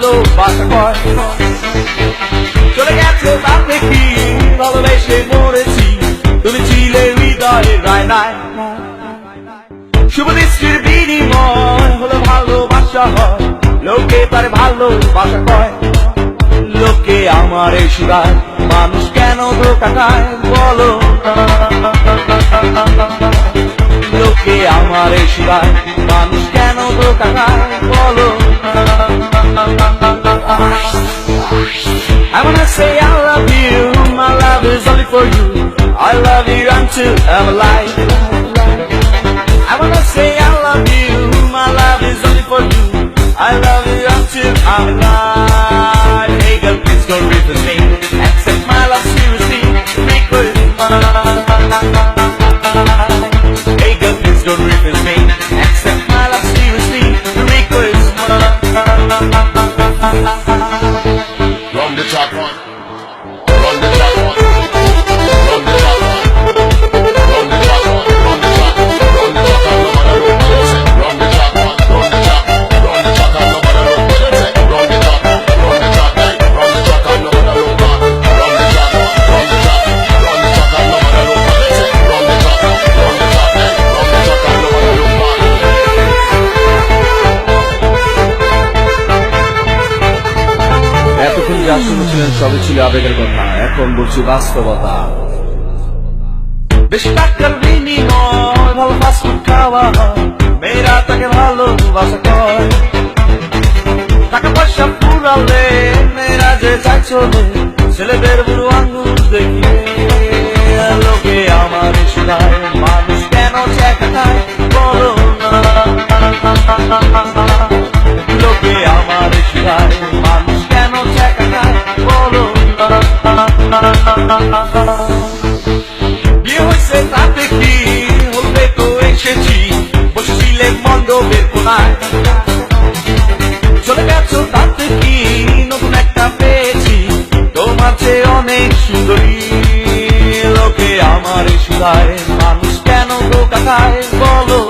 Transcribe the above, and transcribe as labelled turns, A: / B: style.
A: ভালোবাসা কয় চলে গেছে তাতে কি ভালোবেসে মরেছি। তুমি ছিলে হৃদয়ের রায়নায় শুভ দৃষ্টির বিনিময় হলো ভালোবাসা হয়। লোকে তার ভালোবাসা কয়। লোকে আমার এই সুরায়, মানুষ কেন ধোকা খায় বলো? লোকে আমার এই সুরায়, মানুষ কেন ধোকা খায় বলো? I wanna say I love you, my love is only for you. I love you until I'm alive. শুনেছিলেন, সবই ছিল আবেগের কথা। এখন বলছি বাস্তবতা। বেশি টাকার বিনিময়, ভালো ফাস্টফুড খাওয়া মেয়েরা তাকে ভালোবাসা করে। টাকা পয়সা ফুরালে মেয়েরা যে চাই চলে অনেক সুন্দরী লোকে আমার শিরায় মানুষ কেন ধোকা খায় বলো।